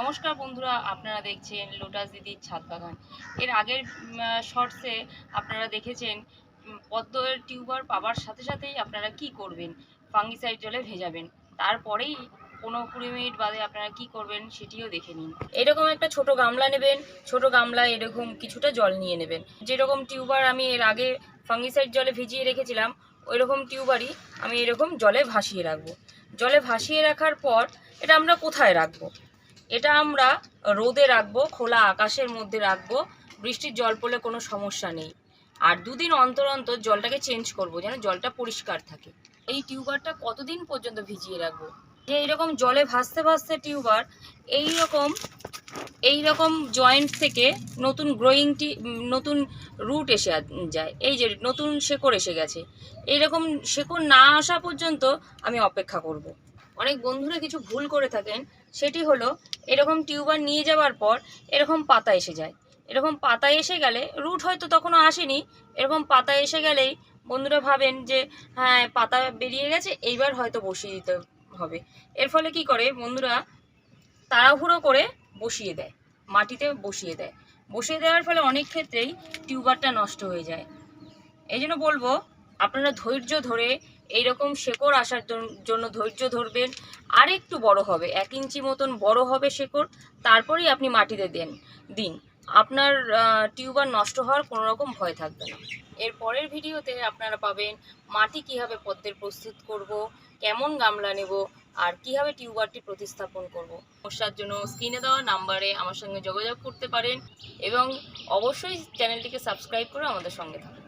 নমস্কার বন্ধুরা, আপনারা দেখছেন লোটাস দিদির ছাদ বাগান। এর আগের শর্টসে আপনারা দেখেছেন পদ্মের টিউবার পাওয়ার সাথে সাথেই আপনারা কি করবেন? ফাঙ্গিসাইড জলে ভেজাবেন। তারপরেই পনেরো কুড়ি মিনিট বাদে আপনারা কি করবেন সেটিও দেখে নিন। এরকম একটা ছোট গামলা নেবেন, ছোট গামলা এরকম কিছুটা জল নিয়ে নেবেন। যেরকম টিউবার আমি এর আগে ফাঙ্গিসাইড জলে ভিজিয়ে রেখেছিলাম ওই রকম টিউবারই আমি এরকম জলে ভাসিয়ে রাখব। জলে ভাসিয়ে রাখার পর এটা আমরা কোথায় রাখব? এটা আমরা রোদে রাখব, খোলা আকাশের মধ্যে রাখব, বৃষ্টির জল পড়লে কোনো সমস্যা নেই। আর দুদিন অন্তর অন্তর জলটাকে চেঞ্জ করব, যেন জলটা পরিষ্কার থাকে। এই টিউবারটা কতদিন পর্যন্ত ভিজিয়ে রাখব? যে এরকম জলে ভাসতে ভাসতে টিউবার, এই রকম এই রকম জয়েন্ট থেকে নতুন গ্রোয়িং টি, নতুন রুট এসে যায়। এই যে নতুন শেকড় এসে গেছে। এইরকম শেকড় না আসা পর্যন্ত আমি অপেক্ষা করব। অনেক বন্ধুরা কিছু ভুল করে থাকেন, সেটি হলো এরকম টিউবার নিয়ে যাওয়ার পর এরকম পাতা এসে যায়। এরকম পাতা এসে গেলে রুট হয়তো তখনও আসেনি, এরকম পাতা এসে গেলেই বন্ধুরা ভাবেন যে হ্যাঁ পাতা বেরিয়ে গেছে, এইবার হয়তো বসিয়ে দিতে হবে। এর ফলে কি করে? বন্ধুরা তাড়াহুড়ো করে বসিয়ে দেয়, মাটিতে বসিয়ে দেয়। বসিয়ে দেওয়ার ফলে অনেক ক্ষেত্রেই টিউবারটা নষ্ট হয়ে যায়। এই জন্য বলব আপনারা ধৈর্য ধরে এইরকম শেকড় আসার জন্য ধৈর্য ধরবেন। আর একটু বড় হবে, এক ইঞ্চি মতন বড় হবে শেকড়, তারপরেই আপনি মাটিতে দেন, দিন। আপনার টিউবার নষ্ট হওয়ার কোনো রকম ভয় থাকবে না। এর পরের ভিডিওতে আপনারা পাবেন মাটি কীভাবে পদ্মের প্রস্তুত করব, কেমন গামলা নেব, আর কীভাবে টিউবারটি প্রতিস্থাপন করব। সমস্যার জন্য স্ক্রিনে দেওয়া নাম্বারে আমার সঙ্গে যোগাযোগ করতে পারেন এবং অবশ্যই চ্যানেলটিকে সাবস্ক্রাইব করে আমাদের সঙ্গে থাকুন।